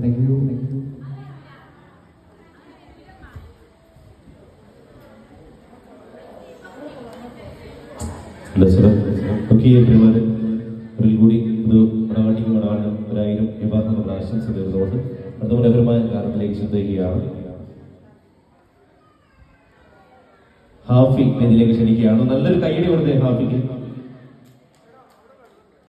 Thank you, thank you. Okay ഒക്കെ ഒരിൽ കൂടി ഇത് മണവാട്ടിക്ക് മണവാളം ഒരായിരം വിവാഹം നമ്മൾ ആശംസ നേർന്നുകൊണ്ട് അടുത്ത മനോഹരമായ കാലത്തിലേക്ക് ചിന്തിക്കുകയാണ്. ഹാഫി ഇതിലേക്ക് ക്ഷണിക്കുകയാണ്. നല്ലൊരു കൈയടി കൊടുത്തേ ഹാഫിക്ക്.